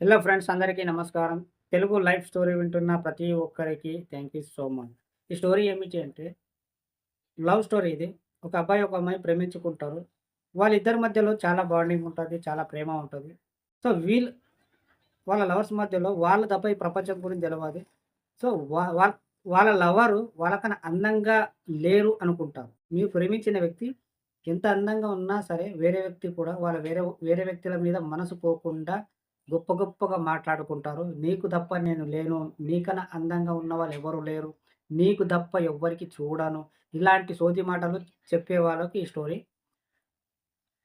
Hello friends అందరికీ నమస్కారం. Telugu life story వింటున్న ప్రతి ఒక్కరికి థ్యాంక్ యూ సో మచ్ ఈ స్టోరీ ఏమిటి అంటే లవ్ స్టోరీ ఇది. ఒక అబ్బాయి ఒక అమ్మాయి ప్రేమించుకుంటారు. వాళ్ళిద్దరి మధ్యలో చాలా బాండింగ్ ఉంటుంది చాలా ప్రేమ ఉంటుంది. సో వీళ్ళు వాళ్ళ లవర్స్ మధ్యలో వాళ్ళ తప్ప ఈ ప్రపంచం గురించి తెలియదు సో వా వాళ్ళ లవరు వాళ్ళకన్నా అందంగా లేరు అనుకుంటారు. మీరు ప్రేమించిన వ్యక్తి ఎంత అందంగా ఉన్నా సరే వేరే వ్యక్తి కూడా వాళ్ళ వేరే వేరే వ్యక్తుల మీద మనసు పోకుండా గొప్ప గొప్పగా మాట్లాడుకుంటారు. నీకు తప్ప నేను లేను. నీకన్నా అందంగా ఉన్న వాళ్ళు ఎవరు లేరు. నీకు తప్ప ఎవ్వరికి చూడను. ఇలాంటి సోది మాటలు చెప్పే వాళ్ళకి ఈ స్టోరీ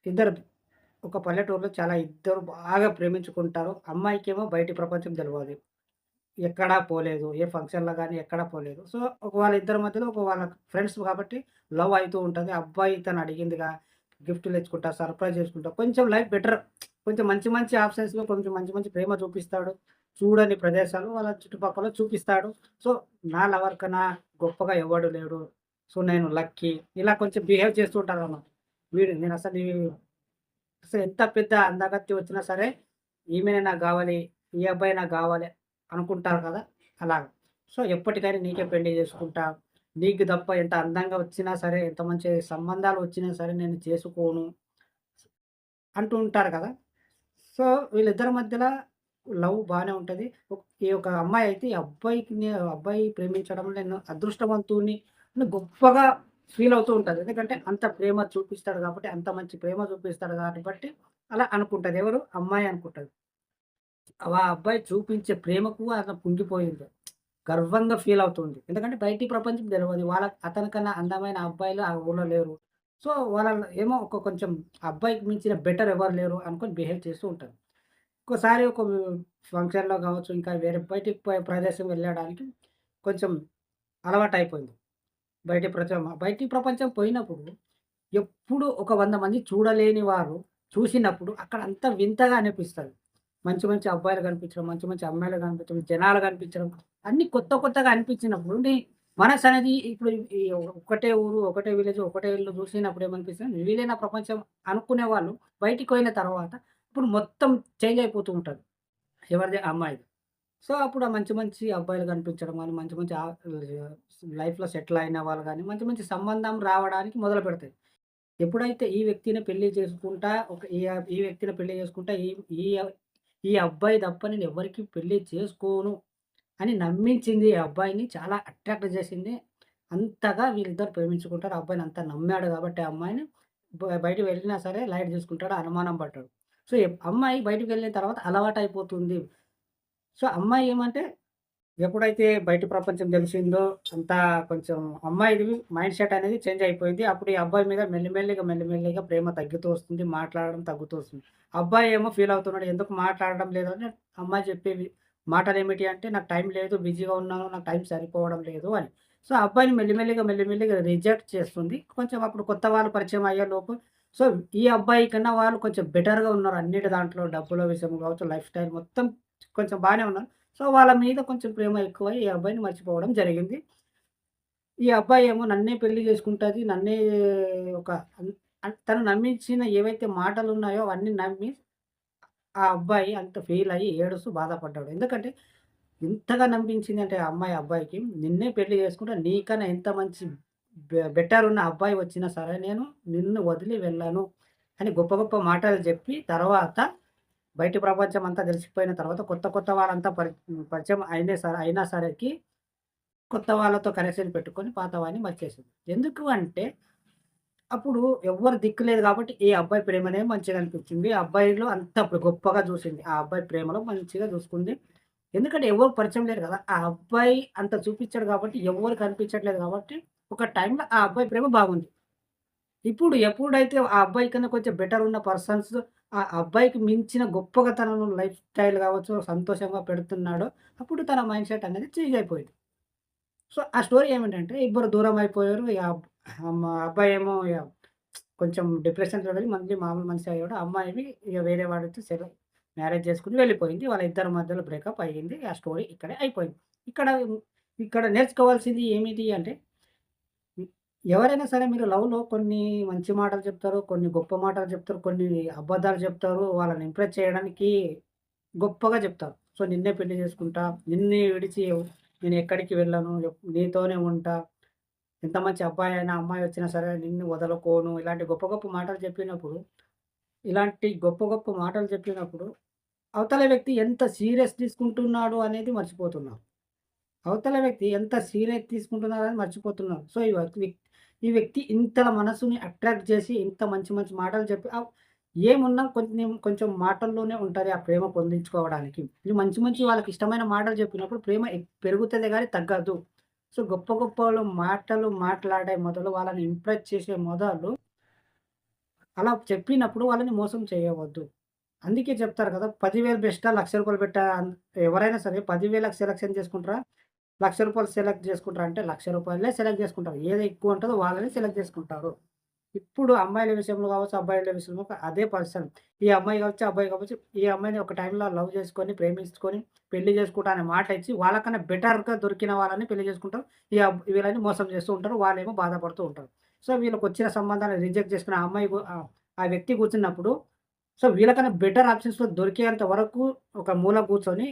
ఇద్దరు ఒక పల్లెటూరులో చాలా ఇద్దరు బాగా ప్రేమించుకుంటారు. అమ్మాయికేమో బయటి ప్రపంచం తెలియదు ఎక్కడా పోలేదు. ఏ ఫంక్షన్లో కానీ ఎక్కడా పోలేదు. సో ఒక వాళ్ళ ఇద్దరి మధ్యలో ఒక వాళ్ళ ఫ్రెండ్స్ కాబట్టి లవ్ అవుతూ ఉంటుంది. అబ్బాయి తను అడిగిందిగా గిఫ్ట్లు తెచ్చుకుంటా సర్ప్రైజ్ చేసుకుంటా కొంచెం లైఫ్ బెటర్. కొంచెం మంచి మంచి ఆప్షన్స్లో కొంచెం మంచి మంచి ప్రేమ చూపిస్తాడు. చూడని ప్రదేశాలు వాళ్ళ చుట్టుపక్కల చూపిస్తాడు. సో నా లవర్ కన్నా గొప్పగా ఎవడు లేడు. సో నేను లక్కీ. ఇలా కొంచెం బిహేవ్ చేస్తుంటారు అన్నమాట. వీడు నేను అసలు అసలు ఎంత పెద్ద అందగత్తి వచ్చినా సరే ఈమెనే నాకు కావాలి ఈ అబ్బాయి నాకు కావాలి అనుకుంటారు కదా అలా సో ఎప్పటికైనా నీకే పెళ్ళి చేసుకుంటా. నీకు తప్ప ఎంత అందంగా వచ్చినా సరే ఎంత మంచి సంబంధాలు వచ్చినా సరే నేను చేసుకోను. అంటూ ఉంటారు కదా. సో వీళ్ళిద్దరి మధ్యలో లవ్ బాగానే ఉంటుంది. ఈ యొక్క అమ్మాయి అయితే ఈ అబ్బాయికి అబ్బాయి ప్రేమించడం నేను అదృష్టవంతుని గొప్పగా ఫీల్ అవుతూ ఉంటుంది. ఎందుకంటే అంత ప్రేమ చూపిస్తాడు కాబట్టి అంత మంచి ప్రేమ చూపిస్తాడు కాబట్టి అలా అనుకుంటుంది. ఎవరు? అమ్మాయి అనుకుంటుంది. ఆ అబ్బాయి చూపించే ప్రేమకు అతను కుంగిపోయింది. గర్వంగా ఫీల్ అవుతుంది. ఎందుకంటే బయటి ప్రపంచం తెలియదు వాళ్ళ అతనికన్నా అందమైన అబ్బాయిలు ఆ ఊళ్ళో లేరు. సో వాళ్ళ ఏమో ఒక కొంచెం అబ్బాయికి మించిన బెటర్ ఎవరు లేరు అనుకొని బిహేవ్ చేస్తూ ఉంటారు. ఒక్కోసారి ఒక ఫంక్షన్లో కావచ్చు ఇంకా వేరే బయటికి పోయే ప్రదేశం వెళ్ళడానికి కొంచెం అలవాటు అయిపోయింది. బయటి ప్రపంచం బయటి ప్రపంచం పోయినప్పుడు ఎప్పుడు ఒక వంద మంది చూడలేని వారు చూసినప్పుడు అక్కడ అంతా వింతగా అనిపిస్తుంది. మంచి మంచి అబ్బాయిలు కనిపించడం మంచి మంచి అమ్మాయిలు కనిపించడం జనాలు కనిపించడం అన్నీ కొత్త కొత్తగా అనిపించినప్పుడు నీ మనసు అనేది ఇప్పుడు ఈ ఒకటే ఊరు ఒకటే విలేజ్ ఒకటే ఇల్లు చూసినప్పుడు ఏమనిపిస్తుంది? వీలైన ప్రపంచం అనుకునే వాళ్ళు బయటికి పోయిన తర్వాత ఇప్పుడు మొత్తం చేంజ్ అయిపోతూ ఉంటుంది. ఎవరిది? అమ్మాయిది. సో అప్పుడు ఆ మంచి మంచి అబ్బాయిలు కనిపించడం కానీ మంచి మంచి లైఫ్లో సెటిల్ అయిన వాళ్ళు కానీ మంచి మంచి సంబంధం రావడానికి మొదలు పెడతాయి. ఎప్పుడైతే ఈ వ్యక్తిని పెళ్ళి చేసుకుంటా ఒక ఈ వ్యక్తిని పెళ్ళి చేసుకుంటా ఈ ఈ ఈ అబ్బాయి తప్ప నేను ఎవరికి పెళ్ళి చేసుకోను. అని నమ్మించింది అబ్బాయిని. చాలా అట్రాక్ట్ చేసింది. అంతగా వీళ్ళిద్దరు ప్రేమించుకుంటారు. ఆ అబ్బాయిని అంతా నమ్మాడు కాబట్టి ఆ అమ్మాయిని. బయటకు వెళ్ళినా సరే లైట్ తీసుకుంటాడు అనుమానం పడ్డాడు. సో అమ్మాయి బయటకు వెళ్ళిన తర్వాత అలవాటు అయిపోతుంది సో అమ్మాయి ఏమంటే ఎప్పుడైతే బయట ప్రపంచం తెలిసిందో అంతా కొంచెం అమ్మాయిది మైండ్ సెట్ అనేది చేంజ్ అయిపోయింది. అప్పుడు ఈ అబ్బాయి మీద మెల్లిమెల్లిగా మెల్లిమెల్లిగా ప్రేమ తగ్గుతూ వస్తుంది. మాట్లాడడం తగ్గుతూ వస్తుంది. అబ్బాయి ఏమో ఫీల్ అవుతున్నాడు. ఎందుకు మాట్లాడడం లేదని అమ్మాయి చెప్పేవి మాటలు ఏమిటి అంటే నాకు టైం లేదు బిజీగా ఉన్నాను నాకు టైం సరిపోవడం లేదు అని. సో అబ్బాయిని మెల్లిమెల్లిగా మెల్లిమెల్లిగా రిజెక్ట్ చేస్తుంది. కొంచెం అప్పుడు కొత్త వాళ్ళు పరిచయం అయ్యే లోపు సో ఈ అబ్బాయి కన్నా వాళ్ళు కొంచెం బెటర్గా ఉన్నారు అన్నిటి దాంట్లో డబ్బుల విషయం కావచ్చు లైఫ్ స్టైల్ మొత్తం కొంచెం బాగానే ఉన్నారు. సో వాళ్ళ మీద కొంచెం ప్రేమ ఎక్కువ ఈ అబ్బాయిని మర్చిపోవడం జరిగింది. ఈ అబ్బాయి ఏమో నన్నే పెళ్ళి చేసుకుంటుంది నన్నే ఒక తను నమ్మించిన ఏవైతే మాటలు ఉన్నాయో అవన్నీ నమ్మి ఆ అబ్బాయి అంత ఫెయిల్ అయ్యి ఏడుస్తూ బాధపడ్డాడు. ఎందుకంటే ఇంతగా నమ్మించింది అంటే ఆ అమ్మాయి అబ్బాయికి నిన్నే పెళ్ళి చేసుకుంటా నీకన్నా ఎంత మంచి బెటర్ ఉన్న అబ్బాయి వచ్చినా సరే నేను నిన్ను వదిలి వెళ్ళాను అని గొప్ప గొప్ప మాటలు చెప్పి తర్వాత బయట ప్రపంచం అంతా తెలిసిపోయిన తర్వాత కొత్త కొత్త వాళ్ళంతా పరి పరిచయం అయినా సరే అయినా సరేకి కొత్త వాళ్ళతో కనెక్షన్ పెట్టుకొని పాత వాడిని మర్చేసింది. ఎందుకు అంటే అప్పుడు ఎవ్వరు దిక్కు లేదు కాబట్టి ఈ అబ్బాయి ప్రేమనే మంచిగా అనిపించింది. ఆ అబ్బాయిలో అంత అప్పుడు గొప్పగా చూసింది. ఆ అబ్బాయి ప్రేమలో మంచిగా చూసుకుంది. ఎందుకంటే ఎవరు పరిచయం లేరు కదా. ఆ అబ్బాయి అంత చూపించాడు కాబట్టి ఎవరు కనిపించట్లేదు కాబట్టి ఒక టైంలో ఆ అబ్బాయి ప్రేమ బాగుంది. ఇప్పుడు ఎప్పుడైతే ఆ అబ్బాయి కన్నా కొంచెం బెటర్ ఉన్న పర్సన్స్ ఆ అబ్బాయికి మించిన గొప్పగా తన లైఫ్ స్టైల్ కావచ్చు సంతోషంగా పెడుతున్నాడో అప్పుడు తన మైండ్ సెట్ అనేది చేంజ్ అయిపోయింది. సో ఆ స్టోరీ ఏమిటంటే ఇద్దరు దూరం అయిపోయారు. మా అబ్బాయి ఏమో ఇక కొంచెం డిప్రెషన్లో వెళ్ళి మళ్ళీ మామూలు మనిషి అయ్యాడు అమ్మాయి ఇక వేరే వాడితో సెల మ్యారేజ్ చేసుకుని వెళ్ళిపోయింది వాళ్ళ ఇద్దరి మధ్యలో బ్రేకప్ అయ్యింది ఆ స్టోరీ ఇక్కడే అయిపోయింది ఇక్కడ ఇక్కడ నేర్చుకోవాల్సింది ఏమిటి అంటే ఎవరైనా సరే మీరు లవ్‌లో కొన్ని మంచి మాటలు చెప్తారు. కొన్ని గొప్ప మాటలు చెప్తారు. కొన్ని అబద్ధాలు చెప్తారు. వాళ్ళని ఇంప్రెస్ చేయడానికి గొప్పగా చెప్తారు. సో, నిన్నే పెళ్ళి చేసుకుంటా, నిన్నే విడిచి నేను ఎక్కడికి వెళ్ళను, నీతోనే ఉంటా. ఎంత మంచి అబ్బాయి అయినా అమ్మాయి వచ్చినా సరే నిన్ను వదలుకోను. ఇలాంటి గొప్ప గొప్ప మాటలు చెప్పినప్పుడు, ఇలాంటి గొప్ప గొప్ప మాటలు చెప్పినప్పుడు, అవతల వ్యక్తి ఎంత సీరియస్ తీసుకుంటున్నాడు అనేది మర్చిపోతున్నారు. అవతల వ్యక్తి ఎంత సీరియస్ తీసుకుంటున్నారని మర్చిపోతున్నారు. సో, ఈ వ్యక్తి ఈ వ్యక్తి ఇంత మనసుని అట్రాక్ట్ చేసి, ఇంత మంచి మంచి మాటలు చెప్పి ఏమున్నా కొంచెం కొంచెం మాటల్లోనే ఉంటుంది ఆ ప్రేమ పొందించుకోవడానికి. మంచి మంచి వాళ్ళకి ఇష్టమైన మాటలు చెప్పినప్పుడు ప్రేమ పెరుగుతుంది కానీ తగ్గదు. సో, గొప్ప గొప్పోళ్ళు మాటలు మాట్లాడే మొదలు, వాళ్ళని ఇంప్రెస్ చేసే మొదలు అలా చెప్పినప్పుడు వాళ్ళని మోసం చేయవద్దు. అందుకే చెప్తారు కదా! పదివేలు బెస్టా? లక్ష రూపాయలు పెట్టా ఎవరైనా సరే పదివేలకు సెలెక్షన్ చేసుకుంటారా? లక్ష రూపాయలు సెలెక్ట్ చేసుకుంటారా? అంటే లక్ష రూపాయలే సెలెక్ట్ చేసుకుంటారు. ఏది ఎక్కువ ఉంటుందో వాళ్ళని సెలెక్ట్ చేసుకుంటారు. ఇప్పుడు అమ్మాయిల విషయంలో కావచ్చు, అబ్బాయిల విషయంలో అదే పర్సన్. ఈ అమ్మాయి కావచ్చు, అబ్బాయి కావచ్చు, ఈ అమ్మాయిని ఒక టైంలో లవ్ చేసుకొని, ప్రేమించుకొని, పెళ్ళి చేసుకుంటా అనే మాట ఇచ్చి, వాళ్ళకన్నా బెటర్‌గా దొరికిన వాళ్ళని పెళ్ళి చేసుకుంటారు. ఈ వీళ్ళని మోసం చేస్తూ ఉంటారు. వాళ్ళేమో బాధపడుతూ ఉంటారు. సో, వీళ్ళకి వచ్చిన సంబంధాన్ని రిజెక్ట్ చేసుకున్న అమ్మాయి ఆ వ్యక్తి కూర్చున్నప్పుడు, సో, వీళ్ళకన్నా బెటర్ ఆప్షన్స్‌లో దొరికేంత వరకు ఒక మూల కూర్చొని,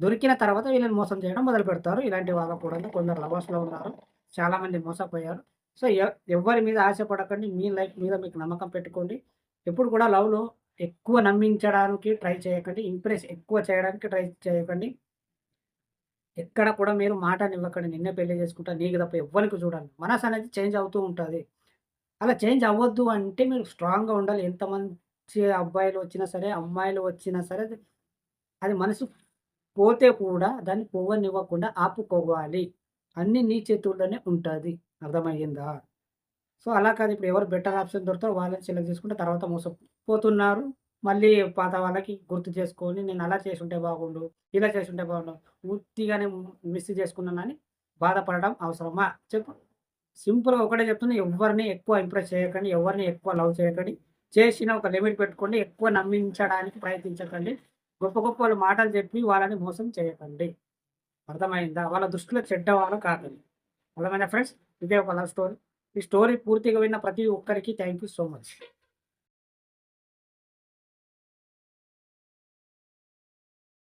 దొరికిన తర్వాత వీళ్ళని మోసం చేయడం మొదలుపెడతారు. ఇలాంటి వాళ్ళు కూడా కొందరు లవర్స్‌లో ఉన్నారు. చాలామంది మోసపోయారు. సో, ఎవరి మీద ఆశపడకండి. మీ లైఫ్ మీద మీకు నమ్మకం పెట్టుకోండి. ఎప్పుడు కూడా లవ్‌లో ఎక్కువ నమ్మించడానికి ట్రై చేయకండి. ఇంప్రెస్ ఎక్కువ చేయడానికి ట్రై చేయకండి. ఎక్కడ కూడా మీరు మాటనివ్వకండి. నిన్నే పెళ్ళి చేసుకుంటా, నీకు తప్ప ఎవ్వరికి చూడండి మనసు అనేది చేంజ్ అవుతూ ఉంటుంది అలా చేంజ్ అవ్వద్దు అంటే మీరు స్ట్రాంగ్‌గా ఉండాలి. ఎంత మంచి అబ్బాయిలు వచ్చినా సరే, అమ్మాయిలు వచ్చినా సరే, అది మనసు పోతే కూడా దాన్ని పోవనివ్వకుండా ఆపుకోవాలి. అన్నీ నీ చేతుల్లోనే ఉంటుంది అర్థమయ్యిందా? సో, అలా కాదు ఇప్పుడు ఎవరు బెటర్ ఆప్షన్ దొరుకుతారో వాళ్ళని సెలెక్ట్ చేసుకుంటే తర్వాత మోసపోతున్నారు. మళ్ళీ పాత వాళ్ళకి గుర్తు చేసుకొని నేను అలా చేసుంటే బాగుండు, ఇలా చేసుంటే బాగుండు, ఉత్తిగానే మిస్ చేసుకున్నానని బాధపడడం అవసరమా? చెప్పు. సింపుల్‌గా ఒకటే చెప్తున్నా. ఎవ్వరిని ఎక్కువ ఇంప్రెస్ చేయకండి. ఎవరిని ఎక్కువ లవ్ చేయకండి. చేసిన ఒక లిమిట్ పెట్టుకోండి. ఎక్కువ నమ్మించడానికి ప్రయత్నించకండి. గొప్ప గొప్పోళ్ళు మాటలు చెప్పి వాళ్ళని మోసం చేయకండి. అర్థమైందా? వాళ్ళ దృష్టిలో చెడ్డవాళ్ళు కాకండి. అర్థమైందా ఫ్రెండ్స్? ఇదే ఒక లవ్ స్టోరీ. ఈ స్టోరీ పూర్తిగా విన్న ప్రతి ఒక్కరికి థ్యాంక్ యూ సో మచ్.